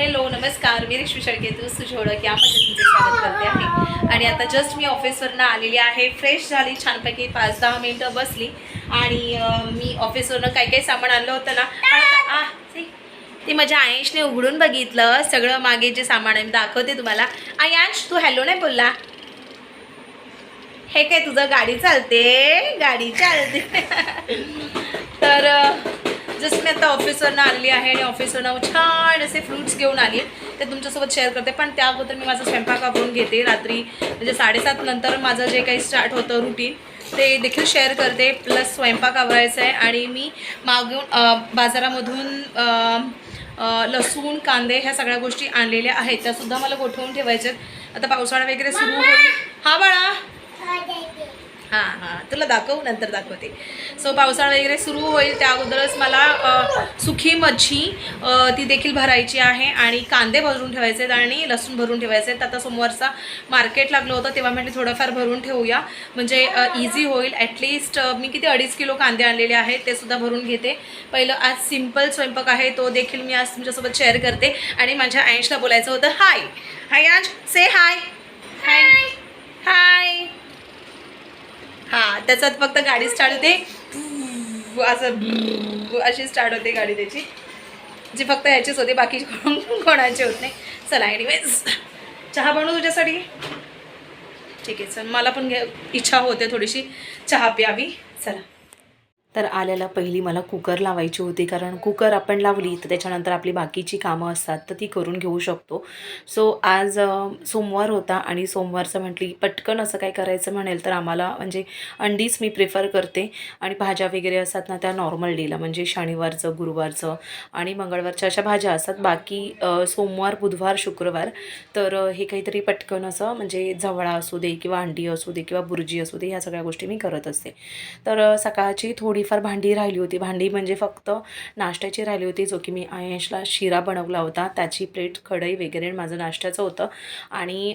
Hello नमस्कार. मी रिश्वी शेळके तू तुझी ओळख यामध्ये तुमचे स्वागत करते आहे. आणि आता जस्ट मी ऑफिसवरनं आलेली आहे. फ्रेश झाली छानपैकी पाच दहा मिनटं बसली. आणि मी ऑफिसवरनं काही काही सामान आणलं होतं ना. ते माझ्या आयंशने उघडून बघितलं. सगळं मागे जे सामान आहे मी दाखवते तुम्हाला. आयांश तू हॅलो नाही बोलला? हे काय तुझं गाडी चालते? गाडी चालते. तर जसं मी आता ऑफिसवरनं आलेली आहे आणि ऑफिसवरनं छान असे फ्रुट्स घेऊन आली ते तुमच्यासोबत शेअर करते. पण त्या अगोदर मी माझा स्वयंपाक आवरून घेते. रात्री म्हणजे साडेसात नंतर माझं जे काही स्टार्ट होतं रुटीन ते देखील शेअर करते. प्लस स्वयंपाक आवरायचं आहे आणि मी मागून बाजारामधून लसूण कांदे ह्या सगळ्या गोष्टी आणलेल्या आहेत. त्यासुद्धा मला गोठवून ठेवायच्या आहेत. आता पावसाळा वगैरे सुरू होईल. हा बाळा! हां हां. तुला दाखवू? नंतर दाखवते. सो पावसाळा वगैरे सुरू होईल त्या अगोदरच मला सुकी मच्छी ती देखील भरायची आहे आणि कांदे भरून ठेवायचे आहेत आणि लसूण भरून ठेवायचे आहेत. आता सोमवारचा मार्केट लागलं होतं तेव्हा म्हटलं थोडंफार भरून ठेवूया. म्हणजे इझी होईल. ॲटलिस्ट मी किती अडीच किलो कांदे आणलेले आहेत ते सुद्धा भरून घेते. पहिलं आज सिंपल स्वयंपाक आहे तो देखील मी आज तुमच्यासोबत शेअर करते. आणि माझ्या आयशला बोलायचं होतं हाय हाय आज से हाय हाय हाय हां त्याच्यात फक्त गाडी स्टार्ट होते. असं अशी स्टार्ट होते गाडी त्याची. जी फक्त ह्याचीच होती बाकी कोणाची होत नाही. चला एनिवेज चहा बनवू तुझ्यासाठी? ठीक आहे चल मला पण घ्या इच्छा होते थोडीशी. चहा प्यावी. चला. तर आल्याला पहिली मला कुकर लावायची होती कारण कुकर आपण लावली तर त्याच्यानंतर आपली बाकीची कामं असतात तर ती करून घेऊ शकतो. सो आज सोमवार होता आणि सोमवारचं म्हटली पटकन असं काय करायचं म्हणेल तर आम्हाला म्हणजे अंडीच मी प्रेफर करते. आणि भाज्या वगैरे असतात ना त्या नॉर्मल डेला म्हणजे शनिवारचं गुरुवारचं आणि मंगळवारच्या अशा भाज्या असतात. बाकी सोमवार बुधवार शुक्रवार तर हे काहीतरी पटकन असं म्हणजे जवळा असू दे किंवा अंडी असू दे किंवा बुर्जी असू दे ह्या सगळ्या गोष्टी मी करत असते. तर सकाळची थोडी थोडीफार भांडी राहिली होती. भांडी म्हणजे फक्त नाश्त्याची राहिली होती जो की मी आयशला शिरा बनवला होता. त्याची प्लेट कढई वगैरे माझं नाश्त्याचं होतं. आणि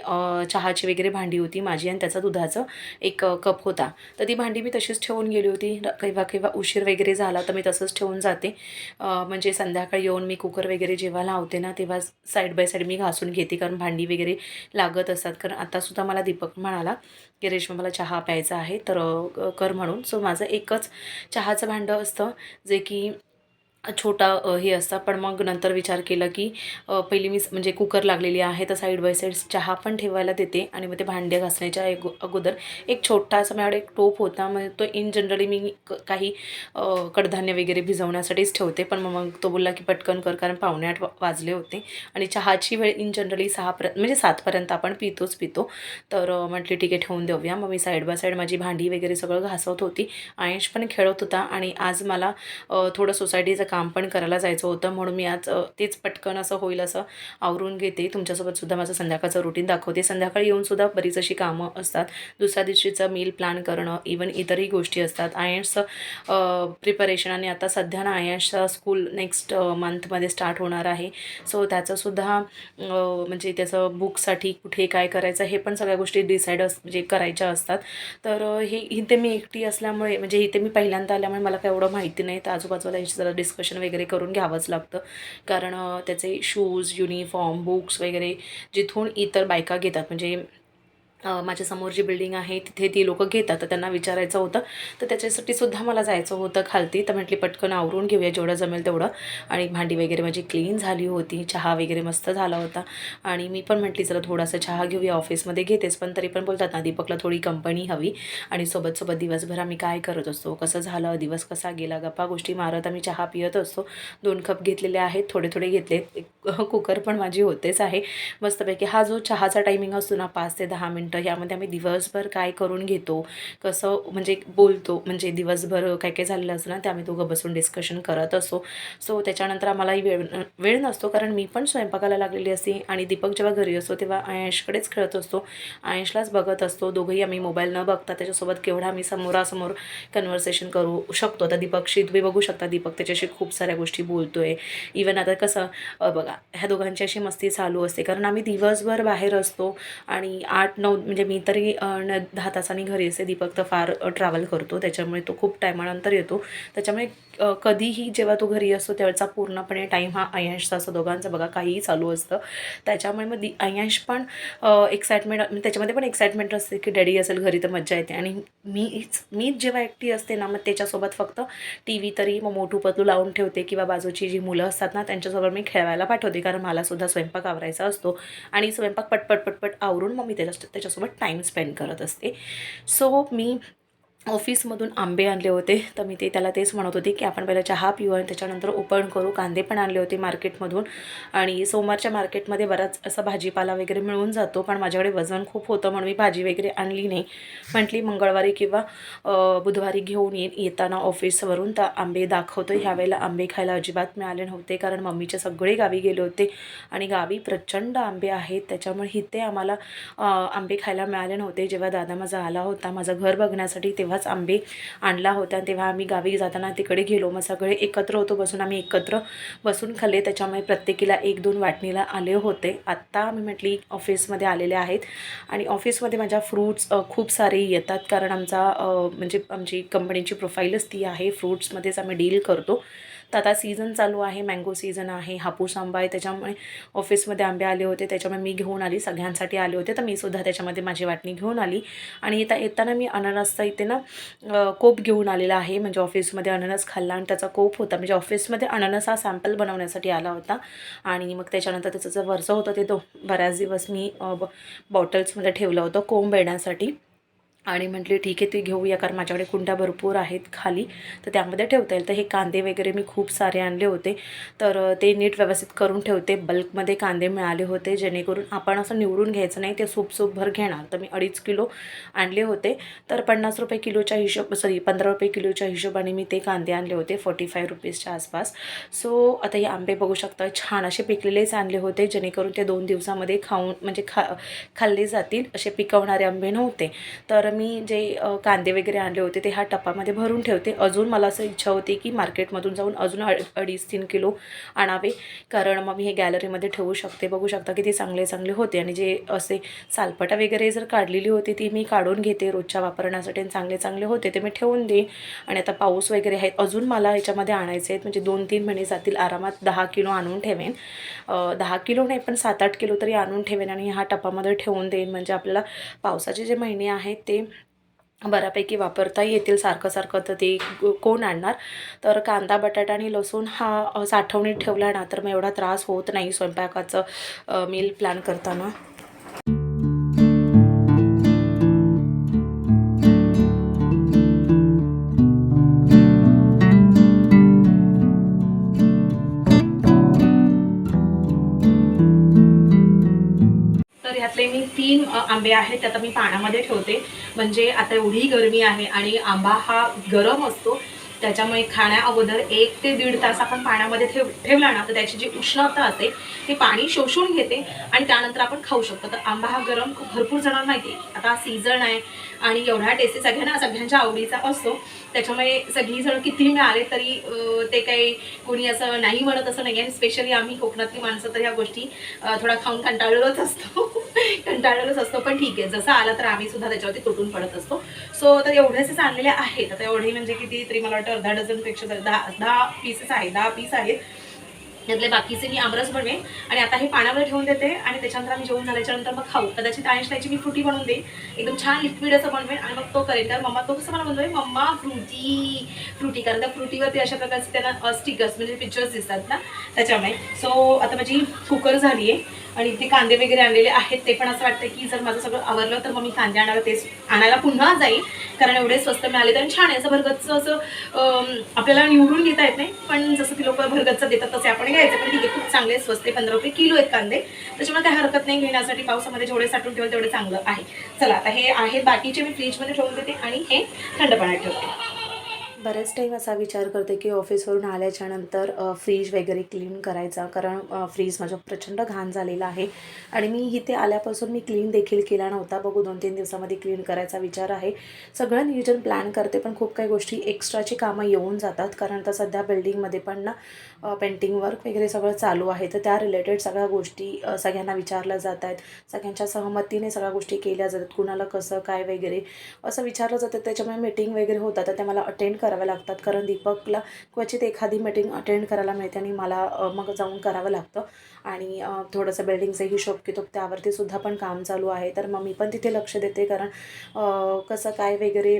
चहाची वगैरे भांडी होती माझी आणि त्याचं दुधाचं एक कप होता. तर ती भांडी मी तशीच ठेवून गेली होती. केव्हा केव्हा उशीर वगैरे झाला तर मी तसंच ठेवून जाते. म्हणजे संध्याकाळी येऊन मी कुकर वगैरे जेव्हा लावते ना तेव्हा साईड बाय साईड मी घासून घेते. कारण भांडी वगैरे लागत असतात. कारण आतासुद्धा मला दीपक म्हणाला की रेश्मा मला चहा प्यायचा आहे. तर कर म्हणून. सो माझं एकच चहाचं भांडं असतं जे की छोटा हे असतं. पण मग नंतर विचार केला की पहिली मी म्हणजे कुकर लागलेली आहे तर साईड बाय साईड चहा पण ठेवायला देते. आणि मग ते भांडे घासण्याच्या अगो अगोदर एक छोटासा माझ्याकडे एक टोप होता. मग तो इन जनरली मी क- काही कडधान्य वगैरे भिजवण्यासाठीच ठेवते. पण मग मग तो बोलला की पटकन कर कारण पावणे आठ वाजले होते. आणि चहाची वेळ इन जनरली सहापर्यंत म्हणजे सातपर्यंत आपण पितोच पितो. तर म्हटली ठीक आहे ठेवून देऊया. मग मी साईड बाय साईड माझी भांडी वगैरे सगळं घासवत होती. आयश पण खेळत होता. आणि आज मला थोडं सोसायटीचं काम पण करायला जायचं होतं. म्हणून मी आज तेच पटकन असं होईल असं आवरून घेते. तुमच्यासोबत सुद्धा माझं संध्याकाळचं रुटीन दाखवते. संध्याकाळी येऊन सुद्धा बरीच अशी कामं असतात. दुसऱ्या दिवशीचं मील प्लॅन करणं इवन इतरही गोष्टी असतात. आयन्सचं प्रिपरेशन आणि आता सध्या ना आयन्सचा स्कूल नेक्स्ट मंथमध्ये स्टार्ट होणार आहे. सो त्याचंसुद्धा म्हणजे त्याचं बुकसाठी कुठे काय करायचं हे पण सगळ्या गोष्टी डिसाईड अस म्हणजे करायच्या असतात. तर हे इथे मी एकटी असल्यामुळे म्हणजे इथे मी पहिल्यांदा आल्यामुळे मला काय एवढं माहिती नाही. तर आजूबाजूला याची जरा डिस्कशन वगैरे करून घ्यावंच लागतं. कारण त्याचे शूज युनिफॉर्म बुक्स वगैरे जिथून इतर बायका घेतात. म्हणजे माझ्यासमोर जी बिल्डिंग आहे तिथे ती लोकं घेतात. तर त्यांना विचारायचं होतं. तर त्याच्यासाठी सुद्धा मला जायचं होतं खालती. तर म्हटली पटकन आवरून घेऊया जेवढं जमेल तेवढं. आणि भांडी वगैरे माझी क्लीन झाली होती. चहा वगैरे मस्त झाला होता. आणि मी पण म्हटली जरा थोडासा चहा घेऊया ऑफिसमध्ये घेतेच पण तरी पण बोलतात ना दीपकला थोडी कंपनी हवी. आणि सोबत सोबत दिवसभर आम्ही काय करत असतो? कसं झालं? दिवस कसा गेला? गप्पा गोष्टी मारत आम्ही चहा पियत असतो. दोन कप घेतलेले आहेत. थोडे थोडे घेतले एक कुकर पण माझी होतेच आहे. मस्तपैकी हा जो चहाचा टायमिंग असतो ना पाच ते दहा मिनटं यामध्ये आम्ही दिवसभर काय करून घेतो कसं म्हणजे बोलतो म्हणजे दिवसभर काय काय झालेलं असतं ना ते आम्ही दोघं बसून डिस्कशन करत असतो. सो त्याच्यानंतर आम्हालाही वेळ वेळ नसतो कारण मी पण स्वयंपाकाला लागलेली असते आणि दीपक जेव्हा घरी असतो तेव्हा आयशकडेच खेळत असतो. आयशलाच बघत असतो दोघंही आम्ही मोबाईल न बघता त्याच्यासोबत केवढा आम्ही समोरासमोर कन्व्हर्सेशन करू शकतो. आता दीपकशी तुम्ही बघू शकता दीपक त्याच्याशी खूप साऱ्या गोष्टी बोलतो आहे इवन आता कसं बघा ह्या दोघांची अशी मस्ती चालू असते कारण आम्ही दिवसभर बाहेर असतो आणि आठ नऊ नऊ म्हणजे मी तरी न दहा तासांनी घरी असते दीपक तर फार ट्रॅव्हल करतो. त्याच्यामुळे तो खूप टायमानंतर येतो. त्याच्यामुळे कधीही जेव्हा तो घरी असतो त्यावेळेचा पूर्णपणे टाईम हा अय्यांशचा असतो. दोघांचा बघा काहीही चालू असतं. त्याच्यामुळे मग दी अय्यांश पण एक्साइटमेंट म्हणजे त्याच्यामध्ये पण एक्साइटमेंट असते की डॅडी असेल घरी तर मज्जा येते. आणि मीच मीच जेव्हा एकटी असते ना मग त्याच्यासोबत फक्त टी व्ही तरी मग मोठू पतलू लावून ठेवते किंवा बाजूची जी मुलं असतात ना त्यांच्यासोबत मी खेळायला पाठवते. कारण मला सुद्धा स्वयंपाक आवरायचा असतो. आणि स्वयंपाक पटपट पटपट आवरून मग मी त्याच्या त्याच्यासोबत टाईम स्पेंड करत असते. सो मी ऑफिसमधून आंबे आणले होते. तर मी ते त्याला तेच म्हणत होते की आपण पहिला चहा पिऊ आणि त्याच्यानंतर ओपन करू. कांदे पण आणले होते मार्केटमधून. आणि सोमवारच्या मार्केटमध्ये बराच असा भाजीपाला वगैरे मिळून जातो पण माझ्याकडे वजन खूप होतं म्हणून मी भाजी वगैरे आणली नाही. म्हटली मंगळवारी किंवा बुधवारी घेऊन येईन येताना ऑफिसवरून. तर आंबे दाखवतो ह्यावेळेला आंबे खायला अजिबात मिळाले नव्हते कारण मम्मीचे सगळे गावी गेले होते. आणि गावी प्रचंड आंबे आहेत. त्याच्यामुळे इथे आम्हाला आंबे खायला मिळाले नव्हते. जेव्हा दादा माझा आला होता माझं घर बघण्यासाठी तेव्हा तेव्हाच आंबे आणला होता. तेव्हा आम्ही गावी जाताना तिकडे गेलो. मग सगळे एकत्र होतो बसून. आम्ही एकत्र बसून खाल्ले. त्याच्यामुळे प्रत्येकीला एक दोन वाटणीला आले होते. आत्ता मी म्हटली ऑफिसमध्ये आलेले आहेत. आणि ऑफिसमध्ये माझ्या फ्रूट्स खूप सारे येतात. कारण आमचा म्हणजे आमची कंपनीची प्रोफाईलच ती आहे. फ्रूट्समध्येच आम्ही डील करतो. तर आता सीझन चालू आहे मँगो सीझन आहे हापूस आंबा आहे त्याच्यामुळे ऑफिसमध्ये आंबे आले होते त्याच्यामुळे मी घेऊन आली सगळ्यांसाठी आले होते तर मी सुद्धा त्याच्यामध्ये माझी वाटणी घेऊन आली. आणि येता येताना मी अननसचा इथे ना कोप घेऊन आलेला आहे म्हणजे ऑफिसमध्ये अननस खाल्ला आणि त्याचा कोप होता म्हणजे ऑफिसमध्ये अननस हा सॅम्पल बनवण्यासाठी आला होता. आणि मग त्याच्यानंतर त्याचं जे वरचं होतं ते तो बऱ्याच दिवस मी ब- बॉटल्समध्ये ठेवलं होतं कोंब येण्यासाठी. आणि म्हटले ठीक आहे ते घेऊया कारण माझ्याकडे कुंड्या भरपूर आहेत खाली. तर त्यामध्ये ठेवता येईल. तर हे कांदे वगैरे मी खूप सारे आणले होते. तर ते नीट व्यवस्थित करून ठेवते. बल्कमध्ये कांदे मिळाले होते जेणेकरून आपण असं निवडून घ्यायचं नाही ते सूप सूपभर घेणार. तर मी अडीच किलो आणले होते. तर पन्नास रुपये किलोच्या हिशोब सॉरी पंधरा रुपये किलोच्या हिशोबाने मी ते कांदे आणले होते फोर्टी फाय रुपीजच्या आसपास. सो आता हे आंबे बघू शकता छान असे पिकलेलेच आणले होते जेणेकरून ते दोन दिवसामध्ये खाऊन म्हणजे खा खाल्ले जातील असे पिकवणारे आंबे नव्हते. तर मी जे कांदे वगैरे आणले होते ते ह्या टप्पामध्ये भरून ठेवते. अजून मला असं इच्छा होती की मार्केटमधून जाऊन अजून अड अडीच तीन किलो आणावे. कारण मग मी हे गॅलरीमध्ये ठेवू शकते. बघू शकता की ते चांगले चांगले होते. आणि जे असे सालपटा वगैरे जर काढलेली होती ती मी काढून घेते रोजच्या वापरण्यासाठी आणि चांगले चांगले होते ते मी ठेवून देईन आणि आता पाऊस वगैरे आहेत अजून मला याच्यामध्ये आणायचे आहेत. म्हणजे दोन तीन महिने जातील आरामात दहा किलो आणून ठेवेन. दहा किलो नाही पण सात आठ किलो तरी आणून ठेवेन आणि ह्या टपामध्ये ठेवून देईन. म्हणजे आपल्याला पावसाचे जे महिने आहेत ते बऱ्यापैकी वापरता येतील सारखं सारखं तर ते कोण आणणार? तर कांदा बटाटा आणि लसूण हा साठवणीत ठेवला ना तर मग एवढा त्रास होत नाही स्वयंपाकाचं मील प्लॅन करताना. तीन आंबे आहेत त्या आता मी पाण्यामध्ये ठेवते. म्हणजे आता एवढी गरमी आहे आणि आंबा हा गरम असतो. त्याच्यामुळे खाण्या अगोदर एक ते दीड तास आपण पाण्यामध्ये ठेव ठेवला ना तर त्याची जी उष्णता असते ती पाणी शोषून घेते आणि त्यानंतर आपण खाऊ शकतो. तर आंबा हा गरम भरपूर जणांना माहिती आहे. आता सीझन आहे आणि एवढा टेस्टी सगळ्यांना सगळ्यांच्या आवडीचा असतो. त्याच्यामुळे सगळीजण किती मिळाले तरी ते काही कोणी असं नाही म्हणत असं नाही आणि स्पेशली आम्ही कोकणातली माणसं तर ह्या गोष्टी थोडा खाऊन कंटाळलेलोच असतो. कंटाळलोच असतो. पण ठीक आहे. जसं आला तर आम्ही सुद्धा त्याच्यावरती तुटून पडत असतो. सो तर एवढेच आणलेले आहेत. आता एवढे म्हणजे किती तरी मला वाटतं अर्धा डझनपेक्षा दहा दहा पीसेस आहे दहा पीस आहेत. त्यातले बाकीचे मी आमरस बनवेन. आणि आता हे पाण्यावर ठेवून देते आणि त्याच्यानंतर आम्ही जेवण झाल्याच्यानंतर मग खाऊ. कदाचित आयुष त्याची मी फ्रुटी बनवून देईन. एकदम छान लिक्विड असं बनवेन आणि मग तो करेन तर मम्मा तो कसं मला बनवेल मम्मा फ्रुटी फ्रुटी. कारण त्या फ्रुटीवरती अशा प्रकारचे त्यांना स्टिकर्स म्हणजे पिक्चर्स दिसतात ना. त्याच्यामुळे. सो आता माझी कुकर झाली आहे आणि इथे कांदे वगैरे आणलेले आहेत ते पण असं वाटतं की जर माझं सगळं आवरलं तर मग मी कांदे आणायला तेच आणायला पुन्हा जाईल. कारण एवढे स्वस्त मिळाले तर छान आहे. असं भरगतचं असं आपल्याला निवडून घेता येत नाही. पण जसं ती लोक भरगतचं देतात तसे आपण घ्यायचं. पण ठीक आहे खूप चांगले स्वस्त पंधरा रुपये किलो आहेत कांदे. त्याच्यामुळे काही हरकत नाही घेण्यासाठी पावसामध्ये जेवढे साठवून ठेवलं तेवढे चांगलं आहे. चला आता हे आहेत बाकीचे मी फ्रीजमध्ये ठेवून देते आणि हे थंड पाण्यात ठेवते. बरेच टाईम असा विचार करते की ऑफिसवरून आल्याच्यानंतर फ्रीज वगैरे क्लीन करायचा. कारण फ्रीज माझं प्रचंड घाण झालेला आहे. आणि मी इथे आल्यापासून मी क्लीन देखील केला नव्हता. बघू दोन तीन दिवसामध्ये क्लीन करायचा विचार आहे. सगळं नियोजन प्लॅन करते पण खूप काही गोष्टी एक्स्ट्राची कामं येऊन जातात. कारण आता सध्या बिल्डिंगमध्ये पण ना पेंटिंग वर्क वगैरे सगळं चालू आहे. तर त्या रिलेटेड सगळ्या गोष्टी सगळ्यांना विचारल्या जात आहेत सगळ्यांच्या सहमतीने सगळ्या गोष्टी केल्या जातात. कुणाला कसं काय वगैरे असं विचारलं जातं. त्याच्यामुळे मीटिंग वगैरे होतात. तर ते मला अटेंड कराव्या लागतात. कारण दीपकला क्वचित एखादी मीटिंग अटेंड करायला मिळते आणि मला मग जाऊन करावं लागतं. आणि थोडंसं बिल्डिंगचं हिशोब कितोब त्यावरती सुद्धा पण काम चालू आहे. तर मग मी पण तिथे लक्ष देते. कारण कसं काय वगैरे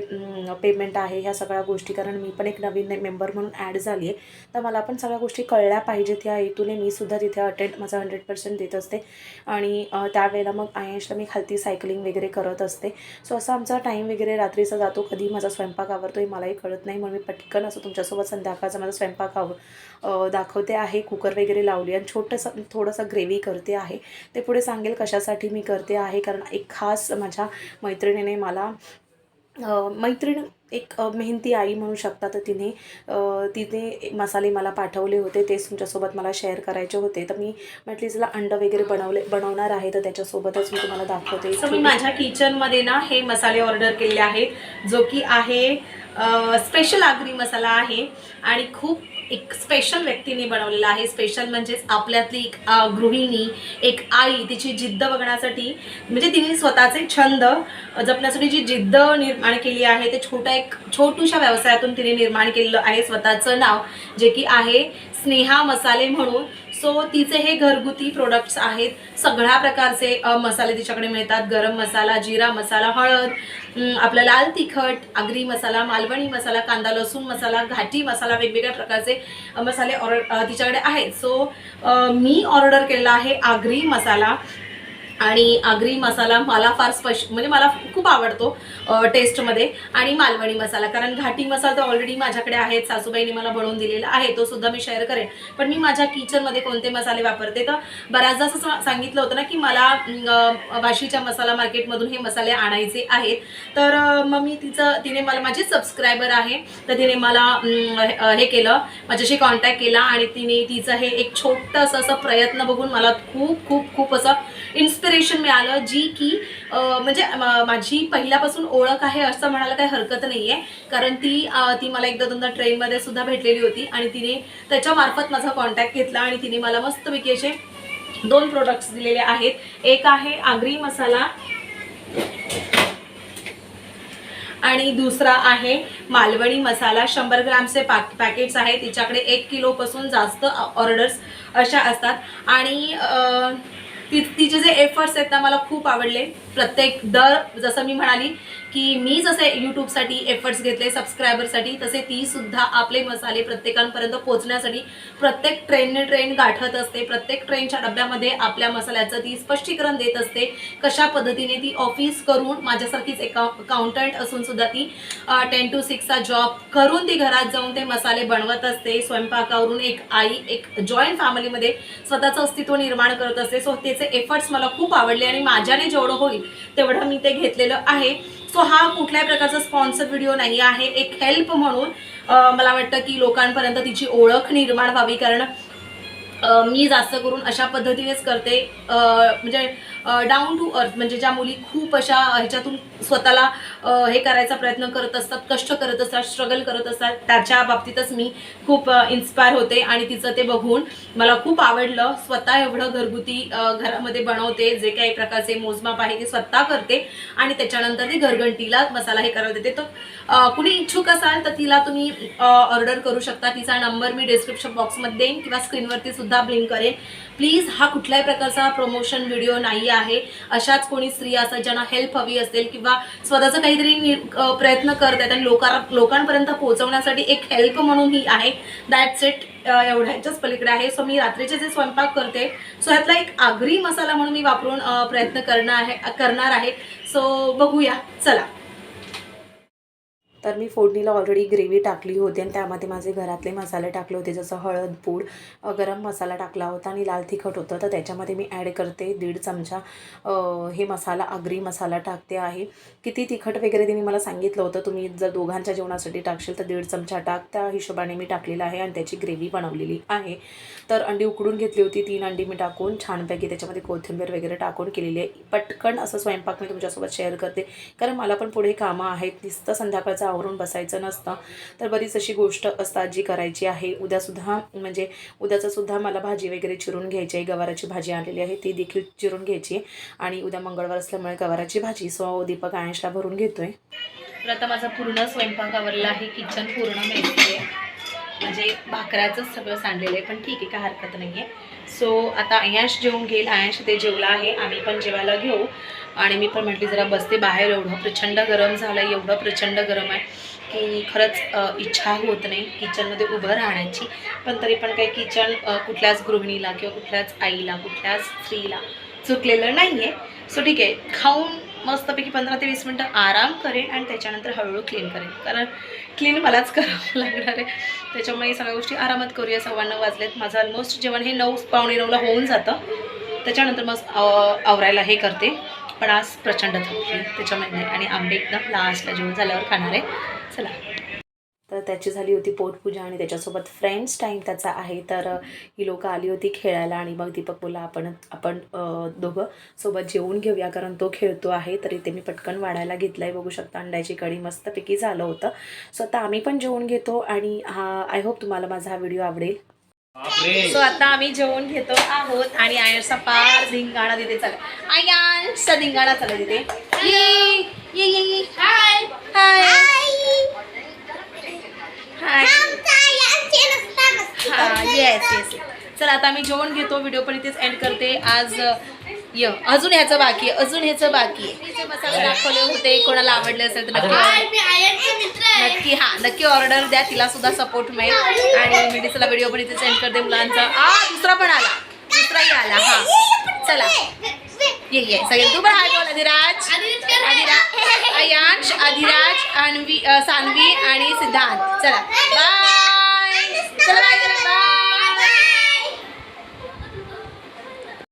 पेमेंट आहे ह्या सगळ्या गोष्टी. कारण मी पण एक नवीन मेंबर म्हणून ॲड झाली आहे तर मला पण सगळ्या गोष्टी कळल्या पाहिजेत या हेतूने मी सुद्धा तिथे अटेंड माझं हंड्रेड पर्सेंट देत असते. आणि त्यावेळेला मग आयशला मी खालती सायकलिंग वगैरे करत असते. सो असा आमचा टाईम वगैरे रात्रीचा जातो. कधी माझा स्वयंपाक आवरतो हे मलाही कळत नाही. म्हणून मी पटकन असं तुमच्यासोबत संध्याकाळचा माझा स्वयंपाक आव दाखवते आहे कुकर वगैरे लावली आणि छोटंसं थोडंसं ग्रेव्ही करते आहे. ते पुढे सांगेल कशासाठी मी करते आहे. कारण एक खास माझ्या मैत्रिणीने मला मैत्रीण एक मेहनती आई म्हणू शकता तर तिने तिने मसाले मला पाठवले होते. तेच तुमच्यासोबत मला शेअर करायचे होते. तर मी म्हटली चला अंड वगैरे बनवले बनवणार आहे तर त्याच्यासोबतच मी तुम्हाला दाखवते. सो मी माझ्या किचनमध्ये ना हे मसाले ऑर्डर केले आहेत जो की आहे स्पेशल आगरी मसाला आहे आणि खूप एक स्पेशल व्यक्तीने बनवलेला आहे. स्पेशल म्हणजेच आपल्यातली एक गृहिणी एक आई तिची जिद्द बघण्यासाठी म्हणजे तिने स्वतःचे छंद जपण्यासाठी जी जिद्द निर्माण केली आहे ते छोट्या एक छोटूशा व्यवसायातून तिने निर्माण केलेलं आहे. स्वतःचं नाव जे की आहे स्नेहा मसाले म्हणून. सो तिचे हे घरगुती प्रोडक्ट्स आहेत. सगळ्या प्रकारचे मसाले तिच्याकडे मिळतात. गरम मसाला जिरा मसाला हळद आपला लाल तिखट आगरी मसाला मालवणी मसाला कांदा लसूण मसाला घाटी मसाला वेगवेगळ्या प्रकारचे मसाले ऑर्डर तिच्याकडे आहेत. सो मी ऑर्डर केलेला आहे आगरी मसाला. आणि आगरी मसाला मला फार स्पष्ट म्हणजे मला खूप आवडतो टेस्टमध्ये आणि मालवणी मसाला कारण घाटी मसाला तर ऑलरेडी माझ्याकडे आहेत सासूबाईंनी मला बनवून दिलेला आहे तो सुद्धा मी शेअर करेन. पण मी माझ्या किचनमध्ये कोणते मसाले वापरते? तर बऱ्याचदा असं सांगितलं होतं ना की मला वाशीच्या मसाला मार्केटमधून हे मसाले आणायचे आहेत. तर मग मी तिचं तिने मला माझे सबस्क्रायबर आहे तर तिने मला हे- हे केलं माझ्याशी कॉन्टॅक्ट केला आणि तिने तिचं हे एक छोटंसं असं प्रयत्न बघून मला खूप खूप खूप असं इन्स्पिरेशन मिळालं जी की म्हणजे माझी पहिल्यापासून ओळख आहे असं म्हणायला काही हरकत नाही आहे कारण ती ती मला एकदा दोनदा ट्रेनमध्ये सुद्धा भेटलेली होती आणि तिने त्याच्यामार्फत माझा कॉन्टॅक्ट घेतला आणि तिने मला मस्तपैकी असे दोन प्रोडक्ट्स दिलेले आहेत. एक आहे आगरी मसाला आणि दुसरा आहे मालवणी मसाला. शंभर ग्रामचे पॅक पॅकेट्स आहेत. तिच्याकडे एक किलोपासून जास्त ऑर्डर्स अशा असतात. आणि ती तिचे जे एफर्ट्स आहेत ना मला खूप आवडले. प्रत्येक दर जसं मी म्हणाली की मी जसे यूट्यूबसाठी एफर्ट्स घेतले सबस्क्रायबरसाठी तसे ती सुद्धा आपले मसाले प्रत्येकांपर्यंत पोहोचण्यासाठी प्रत्येक ट्रेनने ट्रेन गाठत असते. प्रत्येक ट्रेनच्या डब्यामध्ये आपल्या मसाल्याचं ती स्पष्टीकरण देत असते. कशा पद्धतीने ती ऑफिस करून माझ्यासारखीच एका अकाउंटंट असून सुद्धा ती टेन टू सिक्सचा जॉब करून ती घरात जाऊन ते मसाले बनवत असते. स्वयंपाकावरून एक आई एक जॉईंट फॅमिलीमध्ये स्वतःचं अस्तित्व निर्माण करत असते. सो त्याचे एफर्ट्स मला खूप आवडले आणि माझ्याने जेवढं होईल तेवढं मी ते घेतलेलं आहे. सो हा कुठल्याही प्रकारचा स्पॉन्सर व्हिडिओ नाही आहे. एक हेल्प म्हणून मला वाटतं की लोकांपर्यंत तिची ओळख निर्माण व्हावी. कारण मी जास्त करून अशा पद्धतीनेच करते. म्हणजे डाऊन टू अर्थ म्हणजे ज्या मुली खूप अशा ह्याच्यातून स्वतःला हे करायचा प्रयत्न करत असतात कष्ट करत असतात स्ट्रगल करत असतात. त्याच्या बाबतीतच मी खूप इन्स्पायर होते आणि तिचं ते बघून मला खूप आवडलं. स्वतः एवढं घरगुती घरामध्ये बनवते जे काही प्रकारचे मोजमाप आहे ते स्वतः करते आणि त्याच्यानंतर ते घरघंटीला मसाला हे करायला देते. तर कुणी इच्छुक असाल तर तिला तुम्ही ऑर्डर करू शकता. तिचा नंबर मी डिस्क्रिप्शन बॉक्समध्ये देईन किंवा स्क्रीनवरती सुद्धा ब्लिंक करेन. प्लीज हा कुठल्याही प्रकारचा प्रमोशन व्हिडिओ नाही आहे. अशाच कोणी स्त्रिया असतात ज्यांना हेल्प हवी असेल किंवा स्वतःचं काहीतरी प्रयत्न करत आहेत आणि लोकां लोकांपर्यंत पोहोचवण्यासाठी एक हेल्प म्हणून ही आहे. दॅट्स इट एवढ्याच्याच पलीकडे आहे. सो मी रात्रीचे जे स्वयंपाक करते सो ह्यातला एक आगरी मसाला म्हणून मी वापरून प्रयत्न करणार आहे करणार आहे. सो बघूया. चला. तर मी फोडणीला ऑलरेडी ग्रेव्ही टाकली होती आणि त्यामध्ये माझे घरातले मसाले टाकले होते जसं हळद पूड गरम मसाला टाकला होता आणि लाल तिखट होतं. तर त्याच्यामध्ये मी ॲड करते दीड चमचा हे मसाला आगरी मसाला टाकते आहे. किती तिखट वगैरे ते मी मला सांगितलं होतं. तुम्ही जर दोघांच्या जेवणासाठी टाकशील तर दीड चमचा टाक. त्या हिशोबाने मी टाकलेला आहे आणि त्याची ग्रेव्ही बनवलेली आहे. तर अंडी उकडून घेतली होती. तीन अंडी मी टाकून छानपैकी त्याच्यामध्ये कोथिंबीर वगैरे टाकून केलेली आहे. पटकन असं स्वयंपाक मी तुमच्यासोबत शेअर करते. कारण मला पण पुढे कामं आहेत. नुसतं संध्याकाळचं आवरून बसायचं नसतं. तर बरीच अशी गोष्ट असतात जी करायची आहे. उद्यासुद्धा म्हणजे उद्याचं सुद्धा मला भाजी वगैरे चिरून घ्यायची आहे. गवाराची भाजी आणलेली आहे. ती देखील चिरून घ्यायची आहे. आणि उद्या मंगळवार असल्यामुळे गवाराची भाजी सो दीपक आयशला भरून घेतोय. तर आता माझा पूर्ण स्वयंपाक आवरला आहे. किचन पूर्ण मिळते म्हणजे भाकऱ्याचंच सगळं सांडलेलं आहे पण ठीक आहे काय हरकत नाही आहे सो आता अयाश जेवून घेईल अयाश ते जेवला आहे आम्ही पण जेवायला घेऊ. आणि मी पण म्हटली जरा बसते बाहेर एवढं. प्रचंड गरम झालं आहे एवढं प्रचंड गरम आहे की खरंच इच्छा होत नाही किचनमध्ये उभं राहण्याची. पण तरी पण काही किचन कुठल्याच गृहिणीला किंवा कुठल्याच आईला कुठल्याच स्त्रीला चुकलेलं नाही आहे सो ठीक आहे खाऊन मस्तपैकी पंधरा ते वीस मिनटं आराम करेन आणि त्याच्यानंतर हळूहळू क्लीन करेन. कारण क्लीन मलाच करावं लागणार आहे. त्याच्यामुळे सगळ्या गोष्टी आरामात करूया. सव्वा नऊ वाजलेत. माझं ऑलमोस्ट जेवण हे नऊ पावणे नऊला होऊन जातं. त्याच्यानंतर मग आवरायला हे करते. पण आज प्रचंड थकली. त्याच्यामध्ये नाही. आणि आंबे एकदम लास्टला जेवण झाल्यावर खाणार आहे. चला. तर त्याची झाली होती पोटपूजा आणि त्याच्यासोबत फ्रेंड्स टाईम त्याचा आहे. तर ही लोकं आली होती खेळायला आणि मग दीपक बोला आपण आपण दोघं सोबत जेवून घेऊया कारण तो खेळतो आहे. तर इथे मी पटकन वाढायला घेतला आहे बघू शकता अंड्याची कढी मस्तपैकी झालं होतं. सो आता आम्ही पण जेवून घेतो आणि हा आय होप तुम्हाला माझा हा व्हिडिओ आवडेल. सो आता आम्ही जेवण घेतो आहोत आणि आयर्सचा पार धिंगाणा तिथे चालला आयांशचा धिंगाणा चालला तिथे. ये ये ये ये. हाय हाय हाय हा येस येस चला आता आम्ही जेवण घेतो. व्हिडिओ पण इथेच एंड करते. आज य अजून ह्याचं बाकी आहे. अजून ह्याचं बाकी आहे. मसाले दाखवले होते. कोणाला आवडले असेल तर नक्की नक्की हा नक्की ऑर्डर द्या. तिला सुद्धा सपोर्ट मिळेल. आणि मी चला व्हिडिओ पण इथेच एंड करते. मुलांचा. आ दुसरा पण आला. दुसराही आला. हा. चला. ये ये सगळे तू पण हाय बोल अधिराज अधिराज अयांश अधिराज अन्वी अ, सान्वी आणि सिद्धांत. चला. बाय चला बाय